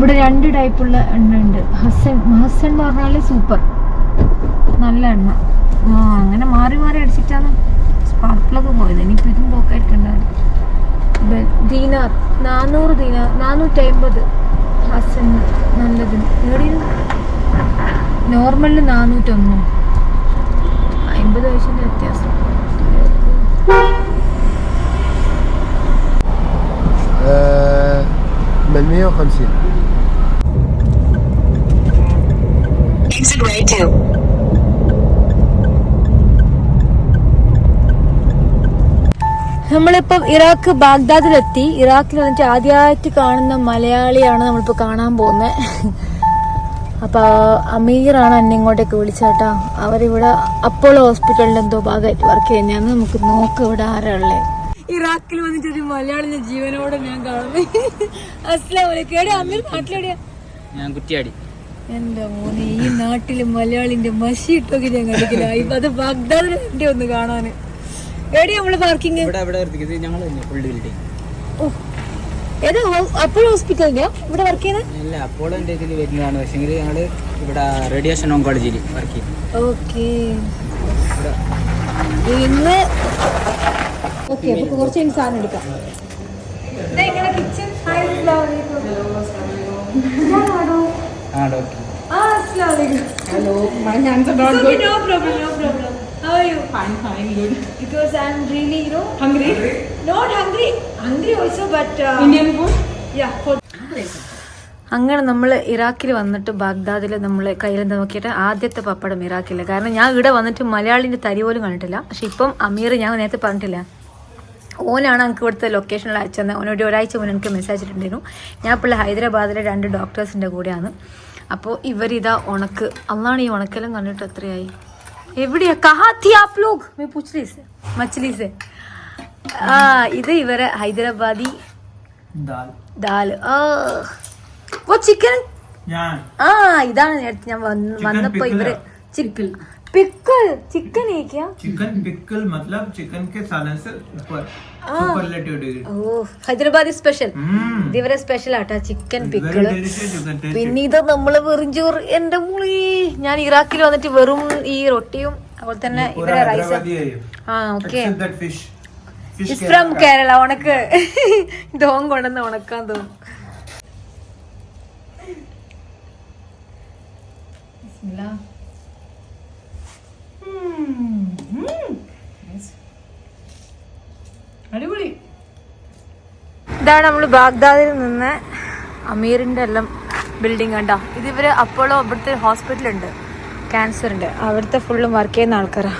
ഇവിടെ രണ്ട് ടൈപ്പുള്ള എണ്ണ ഉണ്ട്. ഹസൻ ഹസൻ എന്ന് പറഞ്ഞാൽ സൂപ്പർ നല്ല എണ്ണ. ആ അങ്ങനെ മാറി മാറി അടിച്ചിട്ടാണ് സ്പാർക്ക് പോയത്. ഇനിയിപ്പോൾ ഇതും പോക്കായിരിക്കണ്ടാവും ദീനാർ നാനൂറ് ദീനാർ നാനൂറ്റി അമ്പത് ഹസൻ നല്ലത്. എവിടെയാണ് നോർമലിൽ നാനൂറ്റൊന്ന്. അമ്പത് വയസ്സിന്റെ വ്യത്യാസം. من 150 Exit right 2. നമ്മളിപ്പം ഇറാഖ് ബാഗ്ദാദിലെത്തി. ഇറാഖിൽ വന്നിട്ട് ആദ്യമായിട്ട് കാണുന്ന മലയാളിയാണ് നമ്മളിപ്പോൾ കാണാൻ പോകുന്നത്. അപ്പോൾ അമീറാണ് എന്നെ ഇങ്ങോട്ടേക്ക് വിളിച്ചേട്ടാ. അവരിവിടെ അപ്പോളോ ഹോസ്പിറ്റലിൽ എന്തോ ഭാഗമായിട്ട് വർക്ക് ചെയ്യുന്നതാണ് നമുക്ക് നോക്ക് ഇവിടെ ആരാ ഉള്ളത് ഇറാഖിൽ വന്നിട്ട് ഒരു മലയാളി ജീവനോടെ ഞാൻ കാണുന്നത് അസ്ലാം അമീർ? നാട്ടിലെവിടെയാ? ഞാൻ കുറ്റിയാടി. എന്റെ മോനെ ഈ നാട്ടിൽ മലയാളിന്റെ മഷി ഇട്ടൊക്കെ ഞാൻ കണ്ടിട്ടില്ല ഇപ്പൊ അത് ബാഗ്ദാദിന് വേണ്ടി ഒന്ന് കാണാന്. എവിടെയാ നമ്മൾ പാർക്കിംഗ് ഏതാ അപ്പോൾ ഹോസ്പിറ്റലിന്റെ ഇവിടെ വർക്ക് ചെയ്യുന്നത് ഇതിൽ വരുന്നതാണ്. ഞങ്ങൾ ഇവിടെ റേഡിയേഷൻ ഓങ്കോളജിയിൽ വർക്ക് ചെയ്യും. ഓക്കെ. ഇന്ന് ഓക്കെ അപ്പൊ കുറച്ച് കഴിഞ്ഞ് സാധനം എടുക്കാം. കിച്ചൺ ആ Hello, my hands are not good. No problem, no problem. How are you? Fine, fine, good. Because I'm really, you know, hungry. Not hungry, hungry also, but uh, Indian food. Yeah, food. അങ്ങനെ നമ്മൾ ഇറാഖിൽ വന്നിട്ട് ബാഗ്ദാദിൽ നമ്മൾ കയ്യിൽ നോക്കിയിട്ട് ആദ്യത്തെ പപ്പടം ഇറാഖിൽ കാരണം ഞാൻ ഇവിടെ വന്നിട്ട് മലയാളിന്റെ തരി പോലും കണ്ടിട്ടില്ല പക്ഷെ ഇപ്പം അമീർ ഞാൻ നേരത്തെ പറഞ്ഞിട്ടില്ല ഓനാണ് എനിക്ക് ഇവിടുത്തെ ലൊക്കേഷനിൽ അയച്ചത് ഓനോട് ഒരാഴ്ച മുന്നേ എനിക്ക് മെസ്സേജ് ഇട്ടിട്ടുണ്ടായിരുന്നു ഞാൻ ഇപ്പോൾ ഹൈദരാബാദിലെ രണ്ട് ഡോക്ടേഴ്സിന്റെ കൂടെയാണ് അപ്പോൾ ഇവരിതാ ഉണക്ക്. അന്നാണ് ഈ ഉണക്കെല്ലാം കണ്ടിട്ട് എത്രയായി? എവിടെയാ? കഹാത്തി ആപ് ലോഗ് ആ ഇത് ഇവരെ ഹൈദരാബാദി ദാൽ. ചിക്കൻ. ആ ഇതാണ് നേരത്തെ ഞാൻ വന്നപ്പോ ഇവർ chicken pickle. Chicken chicken pickle മത്ലബ് chicken കെ സാലൻ സെ ഹൈദരാബാദി സ്പെഷ്യൽ. ഇതിവരെ സ്പെഷ്യൽ ആട്ടാ ചിക്കൻ പിക്കിൾ പിന്നെ ഇത് നമ്മൾ വെറും എന്റെ മുളി ഞാൻ ഇറാഖിൽ വന്നിട്ട് വെറും ഈ റൊട്ടിയും അതുപോലെ തന്നെ ഇവരെ റൈസ് ആ ഓക്കെ ഫ്രം കേരള ഉണക്ക്. ഡോങ് കൊണ്ടെന്ന് ഉണക്കാൻ തോന്നും ബിസ്മില്ലാ. ഇതാണ് നമ്മൾ ബാഗ്ദാദിൽ നിന്ന് അമീറിന്റെ എല്ലാം ബിൽഡിംഗ് കണ്ടോ. ഇത് ഇവർ അപ്പോളോ ഇവിടുത്തെ ഹോസ്പിറ്റലുണ്ട് ക്യാൻസറുണ്ട് അവിടുത്തെ ഫുള്ളും വർക്ക് ചെയ്യുന്ന ആൾക്കാരാ.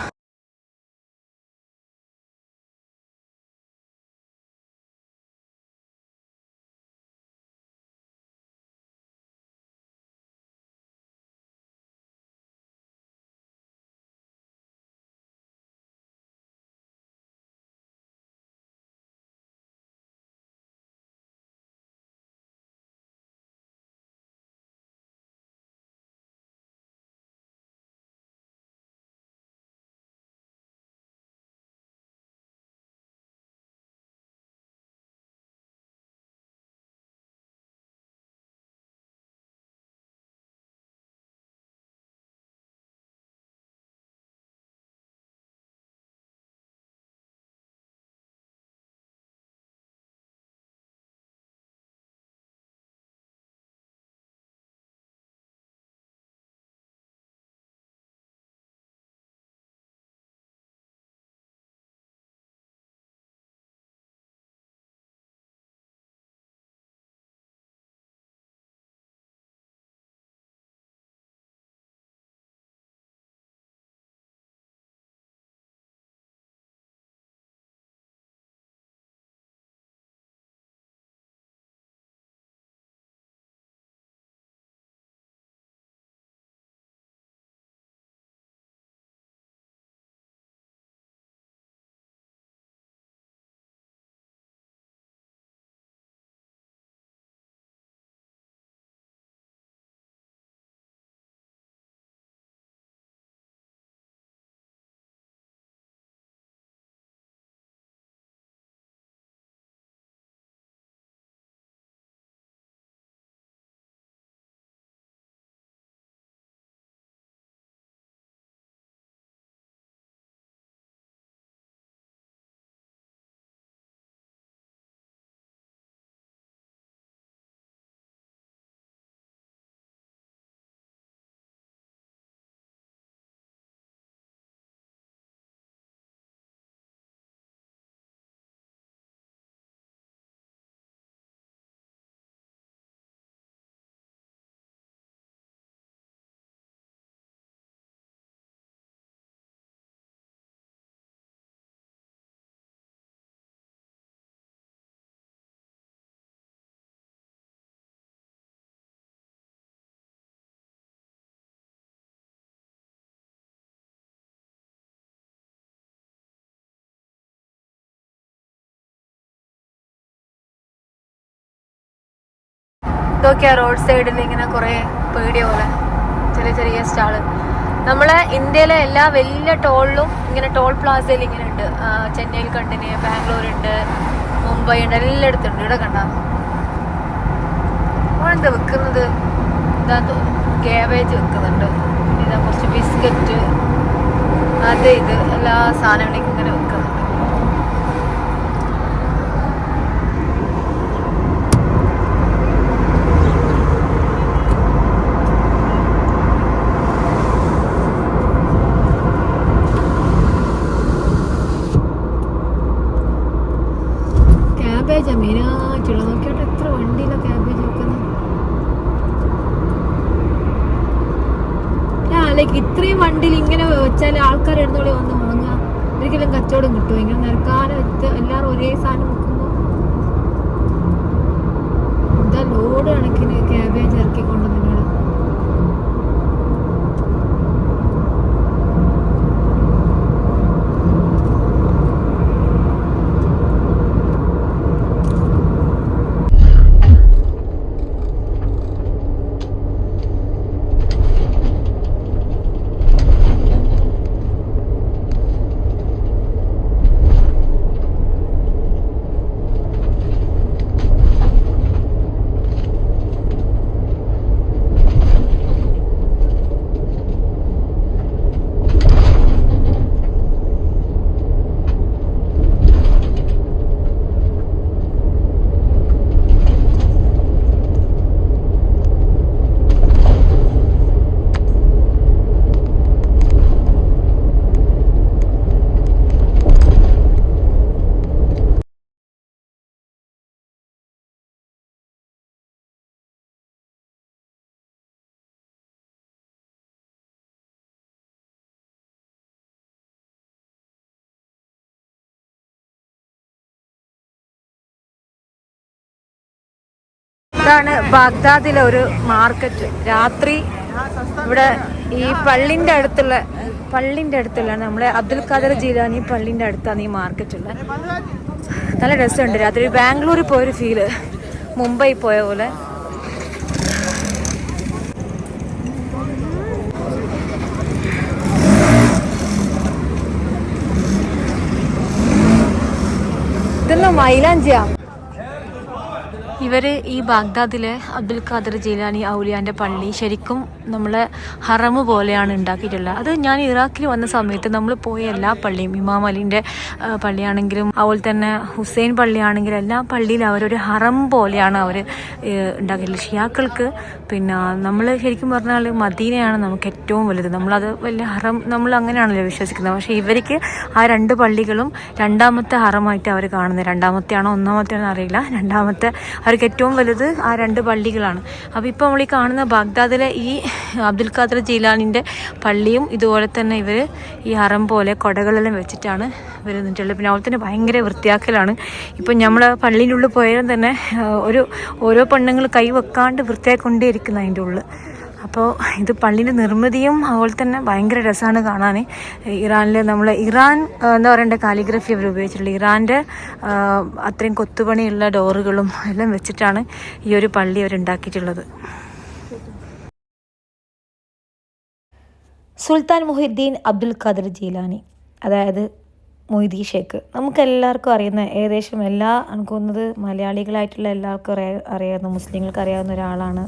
ഇതൊക്കെയാ റോഡ് സൈഡിൽ ഇങ്ങനെ കുറേ പേടിയ പോലെ. ചെറിയ ചെറിയ സ്റ്റാൾ നമ്മളെ ഇന്ത്യയിലെ എല്ലാ വലിയ ടോളിലും ഇങ്ങനെ ടോൾ പ്ലാസയിൽ ഇങ്ങനെ ഉണ്ട്. ചെന്നൈയിൽ കണ്ടിന് ബാംഗ്ലൂർ ഉണ്ട് മുംബൈ ഉണ്ട് എല്ലായിടത്തും ഉണ്ട് ഇവിടെ കണ്ട? എന്താ വെക്കുന്നത്? തോന്നുന്നു കാബേജ് വെക്കുന്നുണ്ട്. പിന്നെ കുറച്ച് ബിസ്ക്കറ്റ് അത് ഇത് എല്ലാ സാധനങ്ങളും ഇങ്ങനെ വെക്കുന്നുണ്ട്. ഇതാണ് ബാഗ്ദാദിലെ ഒരു മാർക്കറ്റ്. രാത്രി ഇവിടെ ഈ പള്ളിന്റെ അടുത്തുള്ള പള്ളിന്റെ അടുത്തുള്ള നമ്മളെ അബ്ദുൽ ഖാദർ ജീലാനി പള്ളിന്റെ അടുത്താണ് ഈ മാർക്കറ്റ് ഉള്ളത്. നല്ല രസമുണ്ട്. രാത്രി ബാംഗ്ലൂരിൽ പോയൊരു ഫീൽ മുംബൈ പോയ പോലെ. ഇതെല്ലാം മൈലാഞ്ചിയാ? ഇവർ ഈ ബാഗ്ദാദിലെ അബ്ദുൽ ഖാദർ ജീലാനി ഔലിയാന്റെ പള്ളി ശരിക്കും നമ്മളെ ഹറമ് പോലെയാണ് ഉണ്ടാക്കിയിട്ടുള്ളത്. അത് ഞാൻ ഇറാഖിൽ വന്ന സമയത്ത് നമ്മൾ പോയ എല്ലാ പള്ളിയും ഇമാം അലിന്റെ പള്ളിയാണെങ്കിലും അതുപോലെ തന്നെ ഹുസൈൻ പള്ളിയാണെങ്കിലും എല്ലാ പള്ളിയിലും അവരൊരു ഹറം പോലെയാണ് അവർ ഉണ്ടാക്കിയിട്ടുള്ളത്. ഷിയാക്കൾക്ക് പിന്നെ നമ്മൾ ശരിക്കും പറഞ്ഞാൽ മദീനയാണ് നമുക്ക് ഏറ്റവും വലുത്. നമ്മളത് വലിയ ഹറം നമ്മൾ അങ്ങനെയാണല്ലോ വിശ്വസിക്കുന്നത്. പക്ഷേ ഇവർക്ക് ആ രണ്ട് പള്ളികളും രണ്ടാമത്തെ ഹറമായിട്ട് അവർ കാണുന്നത്. രണ്ടാമത്തെയാണോ ഒന്നാമത്തെയാണോ അറിയില്ല. രണ്ടാമത്തെ അവർക്ക് ഏറ്റവും വലുത് ആ രണ്ട് പള്ളികളാണ്. അപ്പോൾ ഇപ്പോൾ നമ്മൾ ഈ കാണുന്ന ബാഗ്ദാദിലെ ഈ അബ്ദുൽ ഖാദർ ജീലാനിന്റെ പള്ളിയും ഇതുപോലെ തന്നെ ഇവർ ഈ അറം പോലെ കൊടകളെല്ലാം വെച്ചിട്ടാണ് ഇവർ നിന്നിട്ടുള്ളത്. പിന്നെ അവിടെ തന്നെ ഭയങ്കര വൃത്തിയാക്കലാണ്. ഇപ്പം നമ്മൾ പള്ളിന്റെ ഉള്ളിൽ പോയാലും തന്നെ ഒരു ഓരോ പെണ്ണുങ്ങൾ കൈ വെക്കാണ്ട് വൃത്തിയാക്കൊണ്ടേയിരിക്കുന്ന അതിന്റെ ഉള്ളിൽ. അപ്പോൾ ഇത് പള്ളിന്റെ നിർമ്മിതിയും അതുപോലെ തന്നെ ഭയങ്കര രസമാണ് കാണാൻ ഇറാനിൽ നമ്മൾ ഇറാൻ എന്ന് പറയണ്ട കാലിഗ്രഫി അവർ ഉപയോഗിച്ചിട്ടുള്ളത്. ഇറാന്റെ അത്രയും കൊത്തുപണിയുള്ള ഡോറുകളും എല്ലാം വെച്ചിട്ടാണ് ഈ ഒരു പള്ളി അവരുണ്ടാക്കിയിട്ടുള്ളത് സുൽത്താൻ മുഹിദ്ദീൻ അബ്ദുൽ ഖാദർ ജീലാനി അതായത് മൊയ്തി ഷേക്ക്. നമുക്ക് എല്ലാവർക്കും അറിയുന്ന ഏകദേശം എല്ലാ എനിക്ക് തോന്നുന്നത് മലയാളികളായിട്ടുള്ള എല്ലാവർക്കും അറിയാ അറിയാവുന്ന മുസ്ലിങ്ങൾക്ക് അറിയാവുന്ന ഒരാളാണ്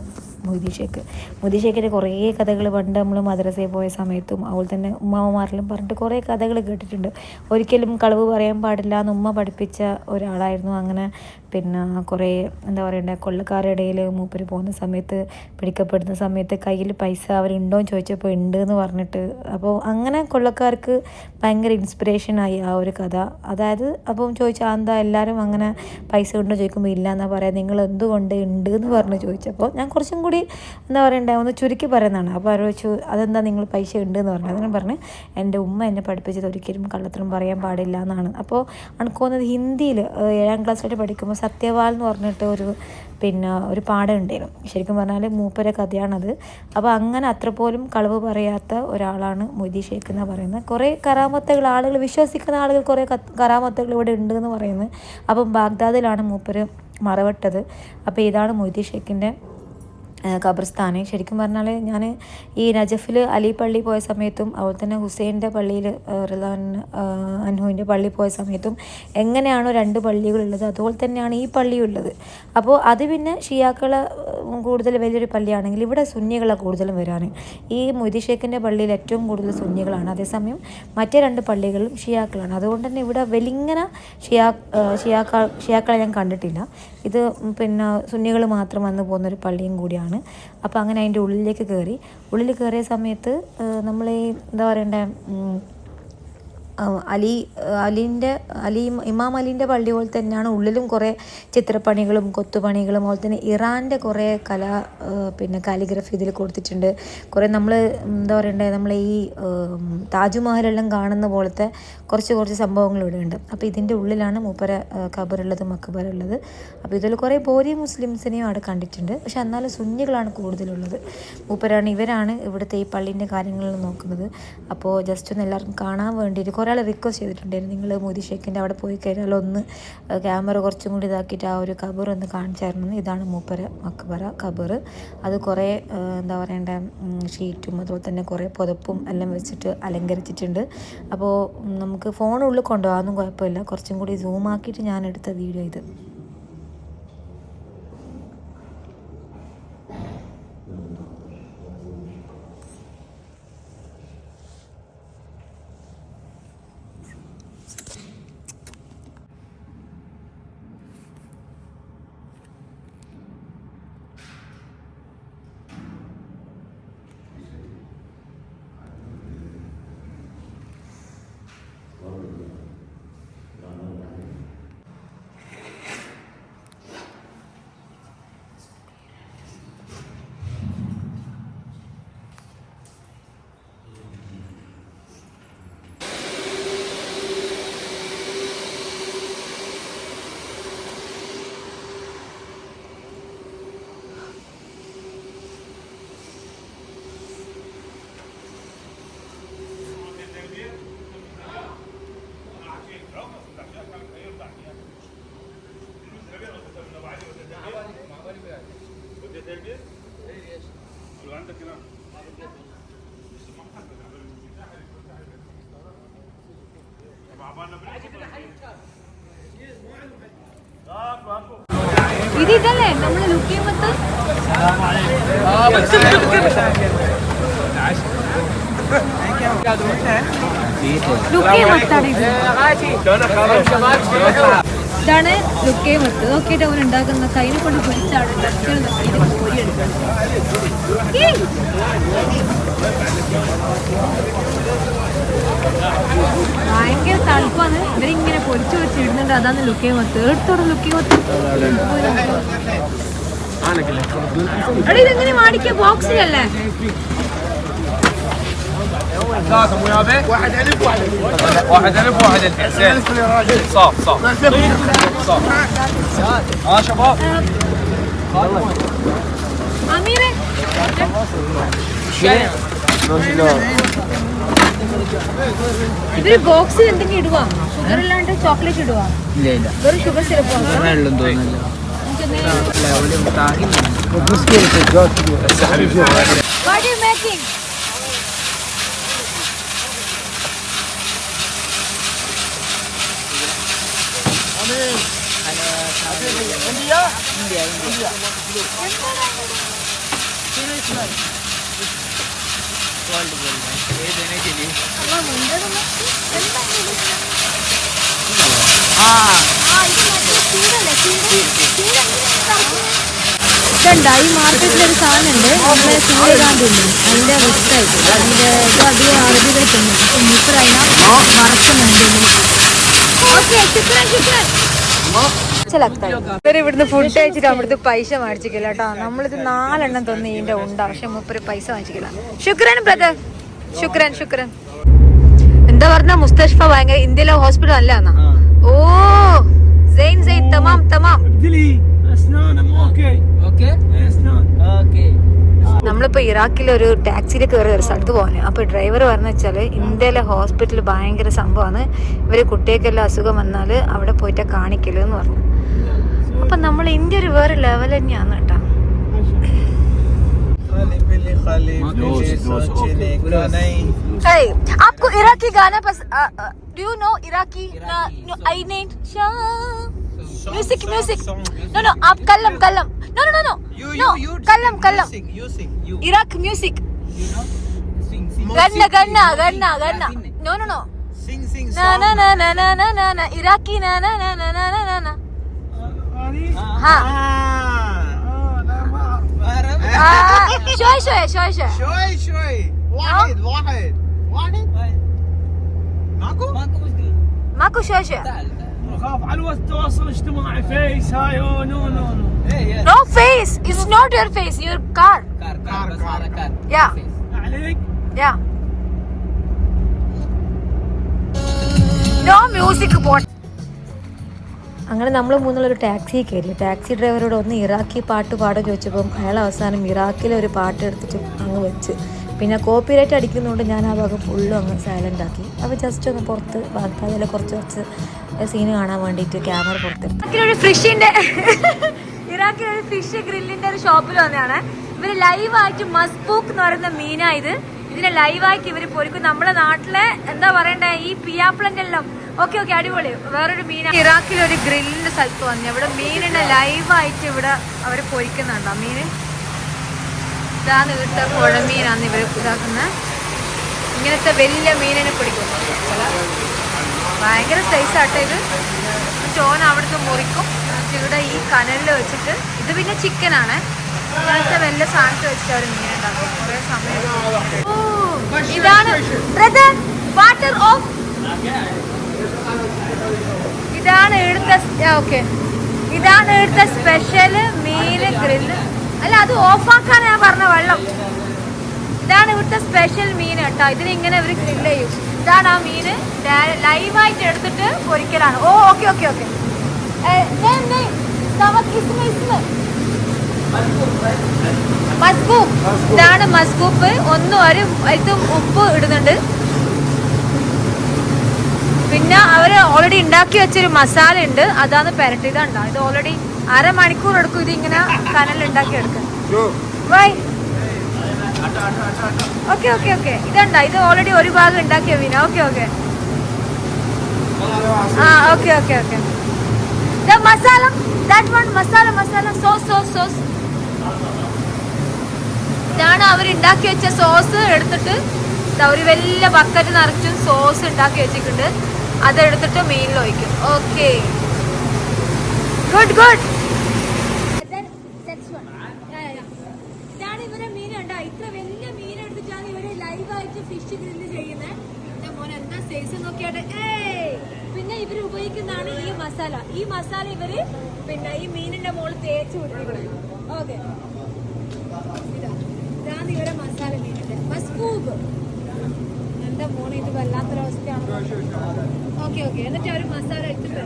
മൊയ്തി ഷേഖ് മൊയ്തി ഷേഖിന്റെ കുറേ കഥകൾ പണ്ട് നമ്മൾ മദ്രസയിൽ പോയ സമയത്തും അതുപോലെ തന്നെ ഉമ്മാമാരിലും പറഞ്ഞിട്ട് കുറേ കഥകൾ കേട്ടിട്ടുണ്ട്. ഒരിക്കലും കളവ് പറയാൻ പാടില്ല എന്ന് ഉമ്മ പഠിപ്പിച്ച ഒരാളായിരുന്നു. അങ്ങനെ പിന്നെ കുറേ എന്താ പറയണ്ടേ കൊള്ളക്കാരുടെ ഇടയിൽ മൂപ്പര് പോകുന്ന സമയത്ത് പിടിക്കപ്പെടുന്ന സമയത്ത് കയ്യിൽ പൈസ അവരുണ്ടോ എന്ന് ചോദിച്ചപ്പോൾ ഉണ്ട് എന്ന് പറഞ്ഞിട്ട്. അപ്പോൾ അങ്ങനെ കൊള്ളക്കാർക്ക് ഭയങ്കര ഇൻസ്പിറേഷനായി ആ ഒരു കഥ. അതായത് അപ്പം ചോദിച്ചാൽ എന്താ എല്ലാവരും അങ്ങനെ പൈസ ഉണ്ടോ ചോദിക്കുമ്പോൾ ഇല്ല എന്നാ പറയാം. നിങ്ങൾ എന്തുകൊണ്ട് ഉണ്ട്? എന്ന് പറഞ്ഞ് ചോദിച്ചപ്പോൾ ഞാൻ കുറച്ചും കൂടി എന്താ പറയണ്ടേ ഒന്ന് ചുരുക്കി പറയുന്നതാണ്. അപ്പോൾ അവർ ചോദിച്ചു അതെന്താ നിങ്ങൾ പൈസ ഉണ്ട് എന്ന് പറഞ്ഞു അതിന് പറഞ്ഞ് എന്റെ ഉമ്മ എന്നെ പഠിപ്പിച്ചത് ഒരിക്കലും കള്ളത്തരം പറയാൻ പാടില്ല എന്നാണ്. അപ്പോൾ എനിക്ക് ഹിന്ദിയിൽ ഏഴാം ക്ലാസ്സിലായിട്ട് പഠിക്കുമ്പോൾ സത്യവാൽ എന്ന് പറഞ്ഞിട്ട് ഒരു പിന്നെ ഒരു പാഠം ഉണ്ടായിരുന്നു. ശരിക്കും പറഞ്ഞാൽ മൂപ്പര കഥയാണത്. അപ്പോൾ അങ്ങനെ അത്ര പോലും കളവ് പറയാത്ത ഒരാളാണ് മൊയ്തി ഷേഖ് എന്ന് പറയുന്നത്. കുറേ കറാമത്തകൾ ആളുകൾ വിശ്വസിക്കുന്ന ആളുകൾ കുറേ കറാമത്തുകൾ ഇവിടെ ഉണ്ട് എന്ന് പറയുന്നത്. അപ്പം ബാഗ്ദാദിലാണ് മൂപ്പര് മറവിട്ടത്. അപ്പോൾ ഇതാണ് മൊയ്തി ഷേഖിന്റെ ഖബർസ്ഥാന്. ശരിക്കും പറഞ്ഞാൽ ഞാൻ ഈ നജഫിൽ അലി പള്ളി പോയ സമയത്തും അതുപോലെ തന്നെ ഹുസൈന്റെ പള്ളിയിൽ റിലാൻ അനുഹുവിന്റെ പള്ളി പോയ സമയത്തും എങ്ങനെയാണോ രണ്ട് പള്ളികളുള്ളത് അതുപോലെ തന്നെയാണ് ഈ പള്ളിയും ഉള്ളത്. അപ്പോൾ അത് പിന്നെ ഷിയാക്കൾ കൂടുതൽ വലിയൊരു പള്ളിയാണെങ്കിൽ ഇവിടെ സുന്നികളെ കൂടുതലും വരാൻ ഈ മൊയ്തി ഷേഖിന്റെ പള്ളിയിൽ ഏറ്റവും കൂടുതൽ സുന്നികളാണ്. അതേസമയം മറ്റേ രണ്ട് പള്ളികളും ഷിയാക്കളാണ്. അതുകൊണ്ട് തന്നെ ഇവിടെ വലിങ്ങനെ ഷിയാ ഷിയാക്ക ഷിയാക്കളെ ഞാൻ കണ്ടിട്ടില്ല. ഇത് പിന്നെ സുന്നികൾ മാത്രം വന്ന് പോകുന്നൊരു പള്ളിയും കൂടിയാണ്. അപ്പോൾ അങ്ങനെ അതിന്റെ ഉള്ളിലേക്ക് കയറി. ഉള്ളിൽ കയറിയ സമയത്ത് നമ്മൾ ഈ എന്താ പറയണ്ടേ അലി അലിന്റെ അലി ഇമാം അലിന്റെ പള്ളി പോലെ തന്നെയാണ് ഉള്ളിലും കുറേ ചിത്രപ്പണികളും കൊത്തുപണികളും അതുപോലെ തന്നെ ഇറാന്റെ കുറേ കല പിന്നെ കാലിഗ്രഫി ഇതിൽ കൊടുത്തിട്ടുണ്ട്. കുറേ നമ്മൾ എന്താ പറയണ്ടേ നമ്മൾ ഈ താജ്മഹലെല്ലാം കാണുന്ന പോലത്തെ കുറച്ച് കുറച്ച് സംഭവങ്ങൾ ഇവിടെ ഉണ്ട് അപ്പോൾ ഇതിന്റെ ഉള്ളിലാണ് മൂപ്പര കബറുള്ളത് ഖബറുള്ളത് മക്കബറ ഉള്ളത് അപ്പോൾ ഇതിൽ കുറേ ബോരി മുസ്ലിംസിനെയും അവിടെ കണ്ടിട്ടുണ്ട്. പക്ഷെ എന്നാലും സുന്നികളാണ് കൂടുതലുള്ളത്. മൂപ്പരാണ് ഇവരാണ് ഇവിടുത്തെ ഈ പള്ളീന്റെ കാര്യങ്ങളിൽ നോക്കുന്നത്. അപ്പോൾ ജസ്റ്റ് ഒന്ന് എല്ലാവർക്കും കാണാൻ വേണ്ടിയിട്ട് ആൾ റിക്വസ്റ്റ് ചെയ്തിട്ടുണ്ടായിരുന്നു. നിങ്ങൾ മോദി ഷേഖിന്റെ അവിടെ പോയി കഴിഞ്ഞാൽ ഒന്ന് ക്യാമറ കുറച്ചും കൂടി ഇതാക്കിയിട്ട് ആ ഒരു കബർ ഒന്ന് കാണിച്ചായിരുന്നു. ഇതാണ് മൂപ്പര മക്ബറ കബർ അത് കുറേ എന്താ പറയേണ്ട ഷീറ്റും അതുപോലെ തന്നെ കുറേ പുതപ്പും എല്ലാം വെച്ചിട്ട് അലങ്കരിച്ചിട്ടുണ്ട്. അപ്പോൾ നമുക്ക് ഫോണുള്ളിൽ കൊണ്ടുപോകാമെന്നും കുഴപ്പമില്ല. കുറച്ചും കൂടി സൂം ആക്കിയിട്ട് ഞാൻ എടുത്ത വീഡിയോ ഇത് ഇതല്ലേ നമ്മൾ ലുക്ക് ചെയ്യുമ്പോൾ ലുക്ക് മത്താണ് ഇത് ഇതാണ് ലുക്കേ മത്ത്. നോക്കിയിട്ട് അവർ ഉണ്ടാക്കുന്ന കൈനെ കൊണ്ട് ഏയ്! ഭയങ്കര തണുപ്പാണ്. ഇവരിങ്ങനെ പൊരിച്ചു വെച്ച് ഇടുന്നുണ്ട്. അതാണ് ലുക്കേ മത്ത്. എടുത്തോടെ ലുക്കേ മത്ത്. എടാ ഇതെങ്ങനെ മാടിക്ക ബോക്സിലല്ലേ واحد الف واحد الف حسين صاف صاف صاف ها شباب അമീറെ ഇവര് ബോക്സിൽ എന്തെങ്കിലും ഇടുവാ ഷുഗർ ഇല്ലാണ്ട് ചോക്ലേറ്റ് ഇടുവാ ഇല്ല ഇല്ല വെറും sugar syrup Level yung tahin. Huwag mo skill sa Diyos. What are you making? India? India, India. World बोल रहे हैं ये देने के लिए ഇതുണ്ട്? ഈ മാർക്കറ്റിൽ ഒരു സാധനം ഉണ്ട് നമ്മുടെ സൂര്യകാന്തി ഉണ്ട് അതിന്റെ വെബ്സൈറ്റ് അതിന്റെ ഇപ്പൊ അത് അറബി വെച്ചുണ്ട് മുപ്പത് അതിനാ വറക്കുന്നുണ്ട് ഓക്കെ ശുക്രൻ ശുക്രൻ ഇവർ ഇവിടുന്ന് ഫുഡ് കഴിച്ചിട്ട് അവിടുത്തെ പൈസ മേടിച്ചിക്കില്ല കേട്ടോ. നമ്മളിത് നാലെണ്ണം തന്നെ ഇതിന്റെ ഉണ്ടാ. പക്ഷെ മുപ്പര് പൈസ മേടിച്ചിക്കില്ല ശുക്രൻ ബ്രദർ ശുക്രൻ ശുക്രൻ. എന്താ പറഞ്ഞ? മുസ്തഷ്ഫ ഭയങ്കര ഇന്ത്യയിലെ ഹോസ്പിറ്റൽ അല്ല എന്നാ? اوه زين زين تمام تمام നമ്മളിപ്പോ ഇറാഖിൽ ഒരു ടാക്സിയിൽ കയറി ഒരു സ്ഥലത്ത് പോകാൻ അപ്പൊ ഡ്രൈവർ പറഞ്ഞു വെച്ചാൽ ഇന്ത്യയിലെ ഹോസ്പിറ്റൽ ഭയങ്കര സംഭവമാണ് ഇവർ കുട്ടികൾക്കെല്ലാം അസുഖം വന്നാൽ അവിടെ പോയിട്ട് കാണിക്കൽ എന്ന് പറഞ്ഞു. അപ്പൊ നമ്മൾ ഇന്ത്യ ഒരു വേറെ ലെവൽ തന്നെയാണ് കേട്ടോ. Hey, आपको इराकी गाना पसंद do you know Iraqi I name music music no no आप कलम कलम no no no no no. कलम कलम. Iraq music. गन्ना गन्ना गन्ना गन्ना नो नो नो ना. ना ना ना ना ना ना ना इराकी ना ना ना ना ना ना ना ना हाँ شوي شوي شوي شوي شوي شوي واحد واحد واحد ماكو؟ ماكو مشكلة ماكو شوي شوي اخاف على التواصل الاجتماعي فيس هاي او نو نو نو نو فيس اتس نوت يور فيس يور كار كار كار كار كار يا عليك يا نو ميوزك بوت അങ്ങനെ നമ്മൾ മൂന്നുള്ളൊരു ടാക്സി കയറി. ടാക്സി ഡ്രൈവറോട് ഒന്ന് ഇറാഖി പാട്ട് പാടാൻ ചോദിച്ചപ്പം അയാൾ അവസാനം ഇറാഖിലെ ഒരു പാട്ട് എടുത്തിട്ട് അങ്ങ് വെച്ച്. പിന്നെ കോപ്പി റൈറ്റ് അടിക്കുന്നതുകൊണ്ട് ഞാൻ ആ ഭാഗം ഫുള്ളും അങ്ങ് സൈലന്റ് ആക്കി. അപ്പോൾ ജസ്റ്റ് ഒന്ന് പുറത്ത് ബാക്കി കുറച്ച് കുറച്ച് സീന് കാണാൻ വേണ്ടിയിട്ട് ക്യാമറ പുറത്തെടുത്തു. ഫിഷിന്റെ ഇറാഖിൽ ഒരു ഫിഷ് ഗ്രില്ലിന്റെ ഒരു ഷോപ്പിൽ വന്നതാണ്. ഇവർ ലൈവായിട്ട് മസ്ബൂക്ക് എന്ന് പറയുന്ന മീനായത് ഇതിനെ ലൈവായിട്ട് ഇവർ പൊരിക്കും. നമ്മുടെ നാട്ടിലെ എന്താ പറയണ്ടേ ഈ പിയാപ്പിളന്റെ എല്ലാം ഓക്കെ ഓക്കെ അടിപൊളി. വേറൊരു മീൻ ഇറാഖിൽ ഒരു ഗ്രില്ലിന്റെ സ്ഥലത്ത് വന്നു. ഇവിടെ മീനിനെ ലൈവായിട്ട് ഇവിടെ അവർ പൊരിക്കുന്നുണ്ടോ. മീന് ഇതാണ് ഇവിടുത്തെ പുഴമീനാണ് ഇവർ ഇതാക്കുന്നത്. ഇങ്ങനത്തെ വലിയ മീനിനെ പിടിക്കും. ഭയങ്കര ആട്ടേ ഇത്. ചോന അവിടുന്ന് മുറിക്കും. ഇവിടെ ഈ കനലിൽ വെച്ചിട്ട് ഇത് പിന്നെ ചിക്കനാണ് ഇങ്ങനത്തെ വലിയ സാധനത്ത് വെച്ചിട്ട് അവർ മീൻ ഉണ്ടാക്കും. കുറേ സമയം ഇതാണ് വാട്ടർ ഓഫ് ഇതാണ് ഇവിടുത്തെ ഓക്കെ ഇതാണ് ഇവിടുത്തെ സ്പെഷ്യൽ മീൻ ഗ്രില്ല് അല്ല അത് ഓഫാക്കാൻ ഞാൻ പറഞ്ഞ വെള്ളം. ഇതാണ് ഇവിടുത്തെ സ്പെഷ്യൽ മീൻ കേട്ടോ. ഇതിനിങ്ങനെ ഇവർ ഗ്രില്ല് ചെയ്യും. ഇതാണ് ആ മീന് ലൈവായിട്ട് എടുത്തിട്ട് പൊരിക്കലാണ്. ഓ ഓക്കെ ഓക്കെ ഓക്കെ മസ്കൂപ്പ് ഇതാണ് മസ്കൂപ്പ് ഒന്നും ഒരു ഇതും ഉപ്പ് ഇടുന്നുണ്ട്. പിന്നെ അവർ ഓൾറെഡി ഉണ്ടാക്കി വെച്ചൊരു മസാല ഉണ്ട്. അതാണ് പെരട്ടി ഇതുണ്ടോ ഇത് ഓൾറെഡി അരമണിക്കൂർ എടുക്കും ഇത് ഇങ്ങനെ കനലിൽ ഉണ്ടാക്കി എടുക്കാൻ. വൈ ഓക്കെ ഓക്കെ ഓക്കെ ഇതുണ്ട ഇത് ഓൾറെഡി ഒരു ഭാഗം ഉണ്ടാക്കിയ മീന ഓക്കെ ഓക്കെ ആ okay okay okay masala that one masala masala sauce sauce sauce ഇതാണ് അവർ ഉണ്ടാക്കി വെച്ച സോസ് എടുത്തിട്ട് ദാ ഒരു വലിയ ബക്കറ്റ് നിറച്ചും സോസ് ഉണ്ടാക്കി വെച്ചിട്ടുണ്ട്. അതെടുത്തിട്ട് മീനിൽ ഒഴിക്കും ഓക്കെ ഗുഡ് ഗുഡ് പിന്നെ ഇവർ ഉപയോഗിക്കുന്നതാണ് ഈ മസാല ഈ മസാല ഇവർ പിന്നെ ഈ മീനിന്റെ മുകളിൽ തേച്ച് കൊടുക്കണം ഓക്കെ ഇതാണ് ഇവരെ മസാല മീനിന്റെ. മസ്കൂബ് എന്റെ മോനെ ഇത് വല്ലാത്തൊരവസ്ഥയാണ് ഓക്കെ ഓക്കെ എന്നിട്ട് ഒരു മസാല ഇട്ടിട്ട്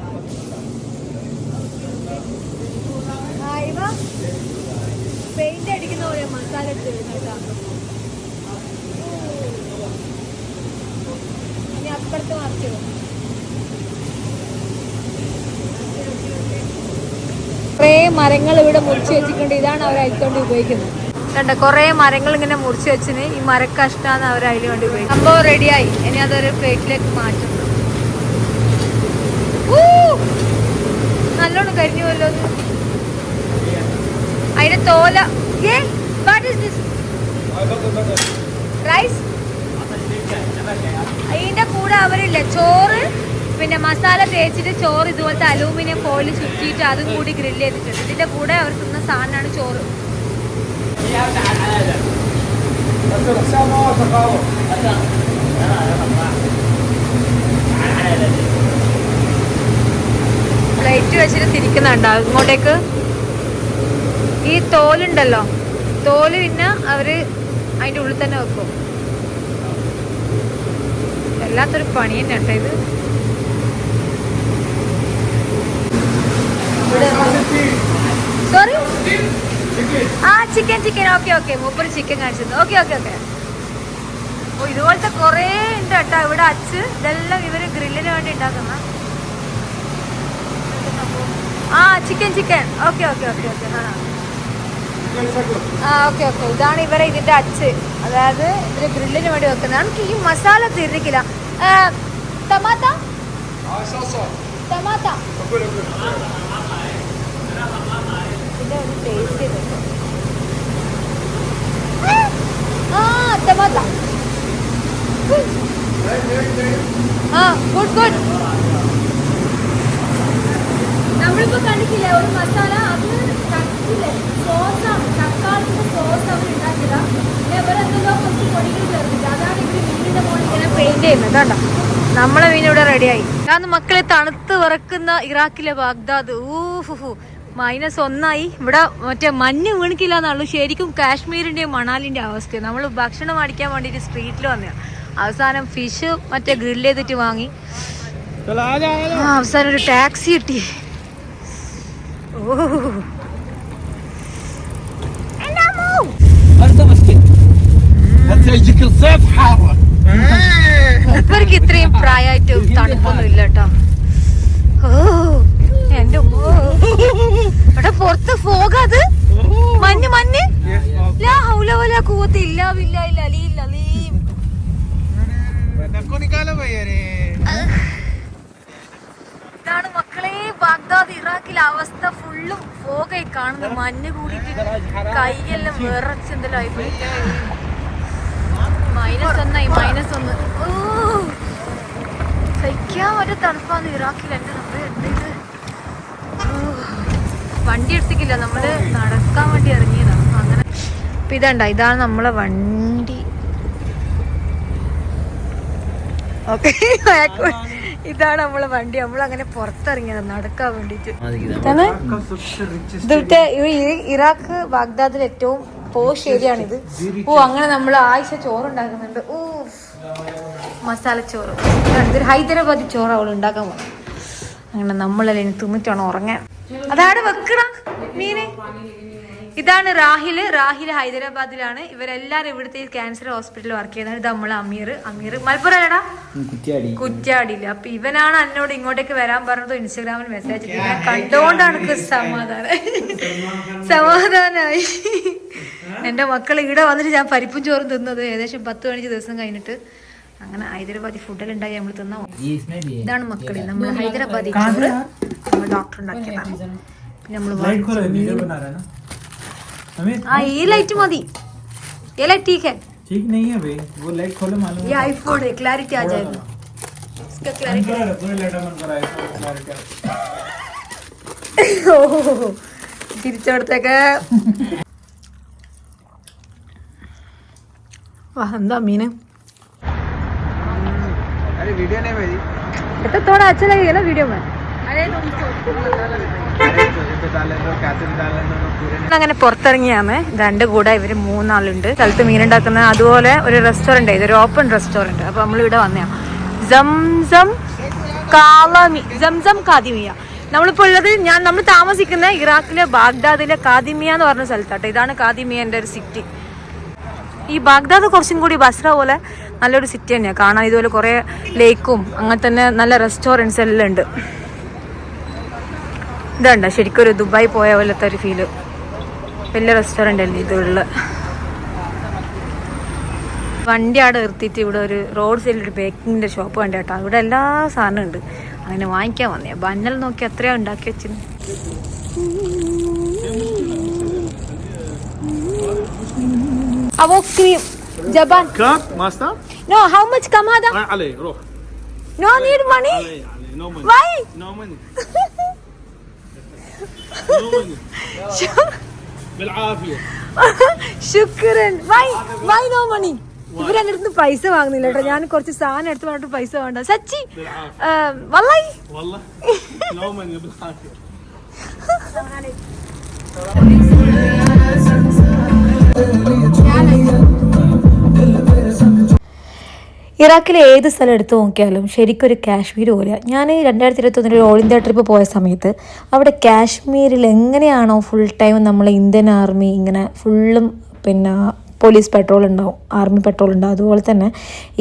പെയിന്റ് അടിക്കുന്ന പോലെ മസാല ഇട്ട് വരുന്നുണ്ടാ ഇനി അപ്പുറത്ത് മറിച്ചിടും കുറേ മരങ്ങൾ ഇവിടെ മുറിച്ച് വെച്ചിട്ടുണ്ട്. ഇതാണ് അവർ അയച്ചുകൊണ്ട് ഉപയോഗിക്കുന്നത്. കണ്ട കുറേ മരങ്ങൾ ഇങ്ങനെ മുറിച്ച് വെച്ചിന്. ഈ മരക്കഷ്ടാന്ന് അവർ അതിന് വേണ്ടി പോയി സംഭവം റെഡിയായി ഇനി അതൊരു പ്ലേറ്റിലേക്ക് മാറ്റും! നല്ലോണം കരിഞ്ഞു പോലോ അത്. അതിന്റെ തോല. വാട്ട് ഈസ് ദിസ് റൈസ് അതിന്റെ കൂടെ അവരില്ല ചോറ്? പിന്നെ മസാല തേച്ചിട്ട് ചോറ് ഇതുപോലത്തെ അലൂമിനിയം ഫോയിൽ ചുറ്റിയിട്ട് അതും കൂടി ഗ്രില്ല് ചെയ്തിട്ടുണ്ട്. ഇതിന്റെ കൂടെ അവർ തിന്ന സാധനമാണ് ചോറ്. زيادة പ്ലേറ്റ് വെച്ചിട്ട് തിരിക്കുന്നുണ്ടോ? ഇങ്ങോട്ടേക്ക്? ഈ തോലുണ്ടല്ലോ. തോൽ പിന്നെ അവർ അതിന്റെ ഉള്ളിൽ തന്നെ വെക്കും. വല്ലാത്തൊരു പണി തന്നെ കേട്ടോ ഇത്. സോറി ആ ചിക്കൻ ചിക്കൻ ഓക്കെ ഓക്കെ മൂപ്പര് ചിക്കൻ കാണിച്ചത് ഓക്കെ ഓക്കെ ഓക്കെ ഓ ഇതുപോലത്തെ കുറേ ഉണ്ട് കേട്ടോ. ഇവിടെ അച്ച് ഇതെല്ലാം ഇവർ ഗ്രില്ലിന് വേണ്ടി ഉണ്ടാക്കുന്ന. ആ chicken chicken okay okay okay okay ആ. ആ ഓക്കെ ഓക്കെ ഇതാണ് ഇവരെ ഇതിന്റെ അച്ച്. അതായത് ഇവർ ഗ്രില്ലിന് വേണ്ടി വെക്കുന്നത്. നമുക്ക് ഈ മസാല തിരിക്കില്ല ടമാറ്റ? ടമാറ്റ. ഇതിന്റെ ഒരു ടേസ്റ്റ് ഒരു മസാല നമ്മളെ മീൻ ഇവിടെ റെഡിയായി കാരണം മക്കളെ തണുത്ത് വിറക്കുന്ന ഇറാഖിലെ ബാഗ്ദാദ്. ഊഹു മൈനസ് ഒന്നായി. ഇവിടെ മറ്റേ മഞ്ഞ് വീണിക്കില്ല എന്നുള്ളൂ ശരിക്കും കാശ്മീരിന്റെയും മണാലിന്റെയും അവസ്ഥ. നമ്മൾ ഭക്ഷണം അടിക്കാൻ വേണ്ടിയിട്ട് സ്ട്രീറ്റിൽ വന്നതാണ് അവസാനം ഫിഷ് മറ്റേ ഗ്രില്ല് ചെയ്തിട്ട് വാങ്ങി. അവസാനം ഒരു ടാക്സി കിട്ടി. ഇവർക്ക് ഇത്രയും പ്രായമായിട്ട് തണുപ്പൊന്നും ഇല്ല കേട്ടോ. ഓ എന്റെ. ഇവിടെ പുറത്ത് പോകാത് മഞ്ഞ് മഞ്ഞ്. ലാ ഹൗല വലാ ഖുവത്ത ഇല്ലാ ബില്ലാഹി അലീൽ അലീം. ഇതാണ് മക്കളെ ബാഗ്ദാദ് ഇറാഖിലെ അവസ്ഥ. ഫുള്ളും ഫോഗായി കാണുന്നത് മഞ്ഞ് കൂടിയിട്ട് കൈയെല്ലാം വിറച്ച് എന്തെല്ലാം ആയിപ്പോയി മൈനസ് ഒന്നായി മൈനസ് ഒന്ന്. ഓ സഹിക്കാൻ പറ്റും തണുപ്പാന്ന് ഇറാഖിൽ എന്റെ റബ്ബേ, വണ്ടി എടുത്തിക്കില്ല നമ്മൾ നടക്കാൻ വേണ്ടി ഇറങ്ങിയതാണ് അങ്ങനെ അപ്പൊ ഇതണ്ട ഇതാണ് നമ്മളെ വണ്ടി. ഓക്കെ ഇതാണ് നമ്മളെ വണ്ടി. നമ്മൾ അങ്ങനെ പുറത്തിറങ്ങിയത് നടക്കാൻ വേണ്ടിട്ട്. ഇറാഖ് ബാഗ്ദാദിൽ ഏറ്റവും പോഷ് ഏരിയയാണിത്. ഓ അങ്ങനെ നമ്മൾ ആഴ്ച ചോറുണ്ടാക്കുന്നുണ്ട്. ഓ മസാല ചോറ്. ഹൈദരാബാദി ചോറ് അവൾ ഉണ്ടാക്കാൻ പോകുന്നത് അങ്ങനെ നമ്മളല്ലേ ഇനി ഉറങ്ങാൻ. അതാണ് വെക്കണ മീന്. ഇതാണ് റാഹിൽ റാഹിൽ ഹൈദരാബാദിലാണ്. ഇവരെല്ലാരും ഇവിടുത്തെ ക്യാൻസർ ഹോസ്പിറ്റലിൽ വർക്ക് ചെയ്യുന്നത് ഇത് നമ്മളെ അമീർ. അമീർ മലപ്പുറം കുറ്റാടിയില്ല അപ്പൊ ഇവനാണ് എന്നോട് ഇങ്ങോട്ടേക്ക് വരാൻ പറഞ്ഞത്. ഇൻസ്റ്റാഗ്രാമിൽ മെസ്സേജ് ഞാൻ കണ്ടോണ്ടാണ് എനിക്ക് സമാധാനം. സമാധാനായി. എന്റെ മക്കൾ ഇവിടെ വന്നിട്ട് ഞാൻ പരിപ്പും ചോറും തിന്നത് ഏകദേശം പത്ത് പതിനഞ്ച് ദിവസം കഴിഞ്ഞിട്ട്. അങ്ങനെ ഹൈദരാബാദി ഫുഡെല്ലാം ഉണ്ടാക്കി നമ്മൾ തിന്ന ഇതാണ് മക്കളെ നമ്മൾ ഹൈദരാബാദി ചോറ് നമ്മൾ ഡോക്ടർ ഉണ്ടാക്കിയതാണ് പിന്നെ നമ്മൾ हाँ ये लाइट मदी ये लाइट ठीक है ठीक नहीं है भाई वो लाइट खोलो मालूम ये आईफोन है क्लैरिटी आ जाएगा इसका क्लैरिटी पूरा पूरा लाइट ऑन करा है തിരിച്ചെടുത്തേക്ക് വാ എന്താ മീന് अरे वीडियो नहीं भाई। तो थोड़ा अच्छा लगेगा ना वीडियो में। അങ്ങനെ പുറത്തിറങ്ങിയാമേ രണ്ട് കൂടെ ഇവർ മൂന്നാളുണ്ട്. സ്ഥലത്ത് മീനുണ്ടാക്കുന്ന അതുപോലെ ഒരു റെസ്റ്റോറന്റ് ഇതൊരു ഓപ്പൺ റെസ്റ്റോറന്റ് അപ്പൊ നമ്മൾ ഇവിടെ വന്നയാ സംസം കാലമി സംസം കാതിമിയ നമ്മളിപ്പോൾ ഉള്ളത് ഞാൻ നമ്മൾ താമസിക്കുന്ന ഇറാഖിലെ ബാഗ്ദാദിലെ കാതിമിയ എന്ന് പറഞ്ഞ സ്ഥലത്താട്ടോ. ഇതാണ് കാതിമിയന്റെ ഒരു സിറ്റി ഈ ബാഗ്ദാദ് കുറച്ചും കൂടി ബസ്ര പോലെ നല്ലൊരു സിറ്റി തന്നെയാണ് കാണാൻ ഇതുപോലെ കുറേ ലേക്കും അങ്ങനെ തന്നെ നല്ല റെസ്റ്റോറന്റ്സ് എല്ലാം ഉണ്ട്. ഇതുണ്ട് ശരിക്കും ഒരു ദുബായ് പോയ പോലത്തെ ഒരു ഫീൽ വലിയ റെസ്റ്റോറന്റ് അല്ലേ ഇതുള്ള? വണ്ടി അവിടെ നിർത്തിയിട്ട് ഇവിടെ ഒരു റോഡ് സൈഡിൽ ഒരു ബേക്കിങ്ങിന്റെ ഷോപ്പ് കണ്ട കേട്ടോ. ഇവിടെ എല്ലാ സാധനവും ഉണ്ട്. അങ്ങനെ വാങ്ങിക്കാൻ വന്നേ. ബന്നൽ നോക്കി എത്രയാ ഉണ്ടാക്കി വെച്ചിന് അവോ cream ജബാൻ كم ماستر know how much കമാദ علي روح no need money علي علي نو ماني Y نو ماني نو ماني بالعافيه ശുക്രൻ വൈ വൈ നോ മണി ഇവരെന്റെ അടുത്ത് പൈസ വാങ്ങുന്നില്ല കേട്ടോ ഞാൻ കുറച്ച് സാധനം എടുത്ത് പറഞ്ഞിട്ട് പൈസ വേണ്ട സച്ചി വല്ലായി والله نو ഇറാഖിലെ ഏത് സ്ഥലം എടുത്ത് നോക്കിയാലും ശരിക്കും ഒരു കാശ്മീർ പോലെ ഞാൻ രണ്ടായിരത്തി ഇരുപത്തൊന്നിൽ ഓൾ ഇന്ത്യ ട്രിപ്പ് പോയ സമയത്ത് അവിടെ കാശ്മീരിൽ എങ്ങനെയാണോ ഫുൾ ടൈം നമ്മൾ ഇന്ത്യൻ ആർമി ഇങ്ങനെ ഫുള്ളും പിന്നെ പോലീസ് പെട്രോൾ ഉണ്ടാവും ആർമി പെട്രോൾ ഉണ്ടാവും. അതുപോലെ തന്നെ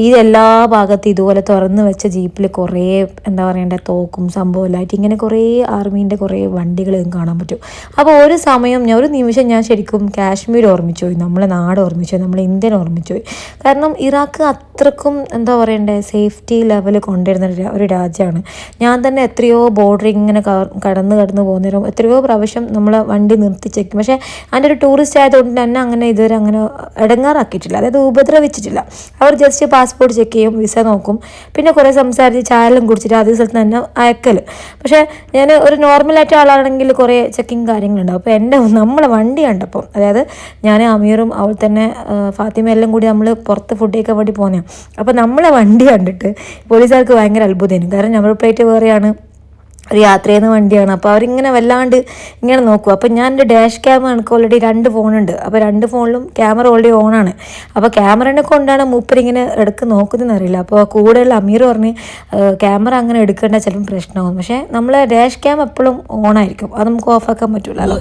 ഈ എല്ലാ ഭാഗത്തും ഇതുപോലെ തുറന്ന് വെച്ച ജീപ്പിൽ കുറേ എന്താ പറയണ്ടേ തോക്കും സംഭവമില്ലായിട്ട് ഇങ്ങനെ കുറേ ആർമീന്റെ കുറേ വണ്ടികളും കാണാൻ പറ്റും. അപ്പോൾ ഒരു സമയം ഞാൻ ഒരു നിമിഷം ഞാൻ ശരിക്കും കാശ്മീർ ഓർമ്മിച്ചു പോയി നമ്മളെ നാട് ഓർമ്മിച്ചു പോയി നമ്മളെ ഇന്ത്യൻ ഓർമ്മിച്ചു പോയി. കാരണം ഇറാഖ് അത്രക്കും എന്താ പറയണ്ടേ സേഫ്റ്റി ലെവൽ കൊണ്ടുവരുന്ന ഒരു രാജ്യമാണ്. ഞാൻ തന്നെ എത്രയോ ബോർഡർ ഇങ്ങനെ കടന്ന് കടന്ന് പോകുന്നേരം എത്രയോ പ്രാവശ്യം നമ്മളെ വണ്ടി നിർത്തി പക്ഷേ അതിന്റെ ഒരു ടൂറിസ്റ്റ് ആയതുകൊണ്ട് തന്നെ അങ്ങനെ ഇതുവരെ അങ്ങനെ ഇടങ്ങാറാക്കിയിട്ടില്ല. അതായത് ഉപദ്രവിച്ചിട്ടില്ല. അവർ ജസ്റ്റ് പാസ്പോർട്ട് ചെക്ക് ചെയ്യും വിസ നോക്കും. പിന്നെ കുറേ സംസാരിച്ച് ചായലും കുടിച്ചിട്ട് അതേ സ്ഥലത്ത് തന്നെ അയക്കൽ പക്ഷേ ഞാൻ ഒരു നോർമലായിട്ട് ആളാണെങ്കിൽ കുറേ ചെക്കിങ് കാര്യങ്ങളുണ്ടാവും. അപ്പോൾ എന്റെ നമ്മളെ വണ്ടി കണ്ടപ്പോൾ അതായത് ഞാൻ അമീറും അവൾ തന്നെ ഫാത്തിമ എല്ലാം കൂടി നമ്മൾ പുറത്ത് ഫുഡ് വേണ്ടി പോകുന്നതാണ് അപ്പോൾ നമ്മളെ വണ്ടി കണ്ടിട്ട് പോലീസുകാർക്ക് ഭയങ്കര അത്ഭുതമായിരുന്നു കാരണം നമ്പർ പ്ലേറ്റ് വേറെയാണ്. ഒരു യാത്ര ചെയ്യുന്ന വണ്ടിയാണ്. അപ്പോൾ അവരിങ്ങനെ വല്ലാണ്ട് ഇങ്ങനെ നോക്കും. അപ്പോൾ ഞാൻ എന്റെ ഡാഷ് ക്യാമറ എനിക്ക് ഓൾറെഡി രണ്ട് ഫോണുണ്ട്. അപ്പോൾ രണ്ട് ഫോണിലും ക്യാമറ ഓൾറെഡി ഓണാണ് അപ്പോൾ ക്യാമറനെ കൊണ്ടാണ് മൂപ്പർ ഇങ്ങനെ എടുക്ക് നോക്കുന്നതെന്ന് അറിയില്ല. അപ്പോൾ കൂടെയുള്ള അമീർ പറഞ്ഞ് ക്യാമറ അങ്ങനെ എടുക്കേണ്ട ചിലപ്പോൾ പ്രശ്നമാകും. പക്ഷേ നമ്മൾ ഡാഷ് ക്യാം എപ്പോഴും ഓണായിരിക്കും അത് നമുക്ക് ഓഫാക്കാൻ പറ്റില്ലല്ലോ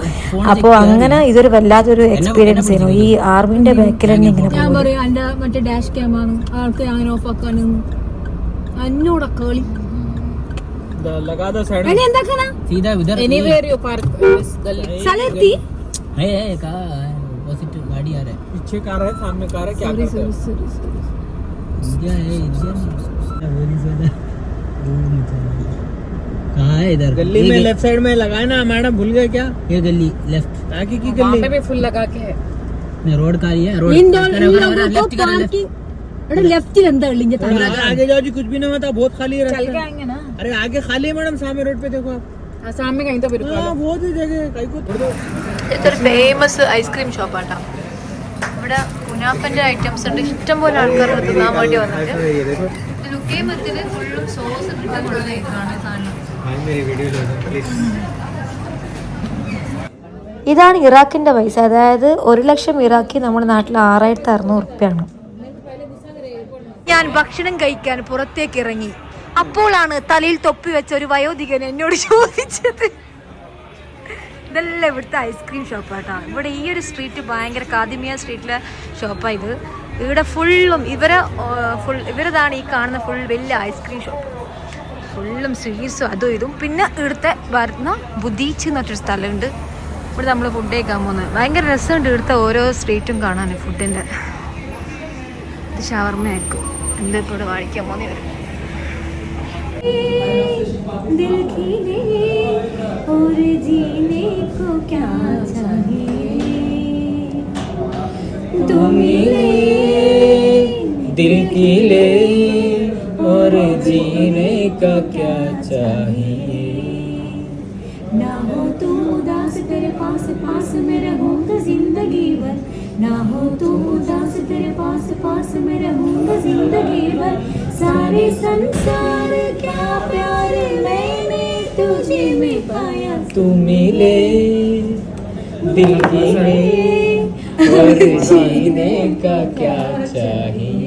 അപ്പോൾ അങ്ങനെ ഇതൊരു വല്ലാത്തൊരു എക്സ്പീരിയൻസ് ആയിരുന്നു. ഈ ആർമിന്റെ ബാക്കിൽ തന്നെ ഇങ്ങനെ ഞാൻ പറയും മറ്റേ ഡാഷ് ക്യാമാണ്. ആൾക്ക് അങ്ങനെ ഓഫ് ആക്കാനും എന്നോട കളി. लगा दो साइड में। अंदर खाना। सीधा उधर एनीवेयर यू पार्क गली साले थी है है का ऑपोजिट गाड़ी आ रहा है। पीछे कार है सामने कार है क्या सॉरी सॉरी सॉरी क्या है इंडिया वेरी ज़्यादा कहा है इधर? गली में लेफ़्ट साइड में लगाए ना मैडम भूल गए क्या? ये गली लेफ़्ट आगे की गली। पे भी फुल लगा के है। रोड का ही है रोड इन दोनों लोगों को पार्किंग अरे अंदर लेंगे अगर आगे जाओ जी कुछ भी नहीं होता बहुत खाली है चल के आएंगे ना अरे आगे खाली है मैडम सामने रोड पे देखो आप सामने कहीं तो फिर बहुत ही जगह फेमस आइसक्रीम शॉप ഷോപ്പാട്ടാ ഇവിടെ കുനാപ്പന്റെ ഐറ്റംസ് ഉണ്ട്. ഇഷ്ടംപോലെ ആൾക്കാർ തിന്നാൻ വേണ്ടി വന്നിട്ട്. ലുക്ക് ചെയ്യുമ്പോഴത്തേന് ഫുള്ളും സോസ് ഇട്ടിട്ടുള്ള ഇതാണ് ഇറാഖിന്റെ പൈസ. അതായത് ഒരു ലക്ഷം ഇറാഖി നമ്മുടെ നാട്ടിൽ ആറായിരത്തി അറുന്നൂറ് റുപ്യാണ് ഞാൻ ഭക്ഷണം കഴിക്കാൻ പുറത്തേക്ക് ഇറങ്ങി അപ്പോഴാണ് തലയിൽ തൊപ്പി വെച്ച ഒരു വയോധികൻ എന്നോട് ചോദിച്ചത്. ഇതെല്ലാം ഇവിടുത്തെ ഐസ്ക്രീം ഷോപ്പാട്ടോ ഇവിടെ ഈ ഒരു സ്ട്രീറ്റ് ഭയങ്കര കാതിമിയ സ്ട്രീറ്റിലെ ഷോപ്പാണ് ഇത്. ഇവിടെ ഫുള്ളും ഇവരെ ഫുൾ ഇവരതാണ് ഈ കാണുന്ന ഫുൾ വലിയ ഐസ്ക്രീം ഷോപ്പ് ഫുള്ളും സ്വീറ്റ്സും അതും ഇതും. പിന്നെ ഇവിടുത്തെ വരുന്ന ബുദ്ധീച്ച് എന്ന് പറഞ്ഞൊരു സ്ഥലമുണ്ട്. ഇവിടെ നമ്മൾ ഫുഡ് കഴിക്കാൻ പോകുന്നത്. ഭയങ്കര രസമുണ്ട് ഇവിടുത്തെ ഓരോ സ്ട്രീറ്റും കാണാൻ ഫുഡിന്റെ ഇത് ഷവർമ്മ ആയിരിക്കും എന്താ ഇപ്പോൾ ഇവിടെ വാങ്ങിക്കാൻ പോകുന്ന വരും दिल खिले और जीने को क्या चाहिए तुम मिले दिल की ले और जीने का क्या चाहिए ना हो तू उदास तेरे पास पास में रहूंगा जिंदगी भर ना हो तू उदास तेरे पास पास में रहूँगा ज़िंदगी भर। सारे संसार क्या प्यार मैंने तुझे में पाया। तू मिले दिल की और जीने का क्या चाहिए?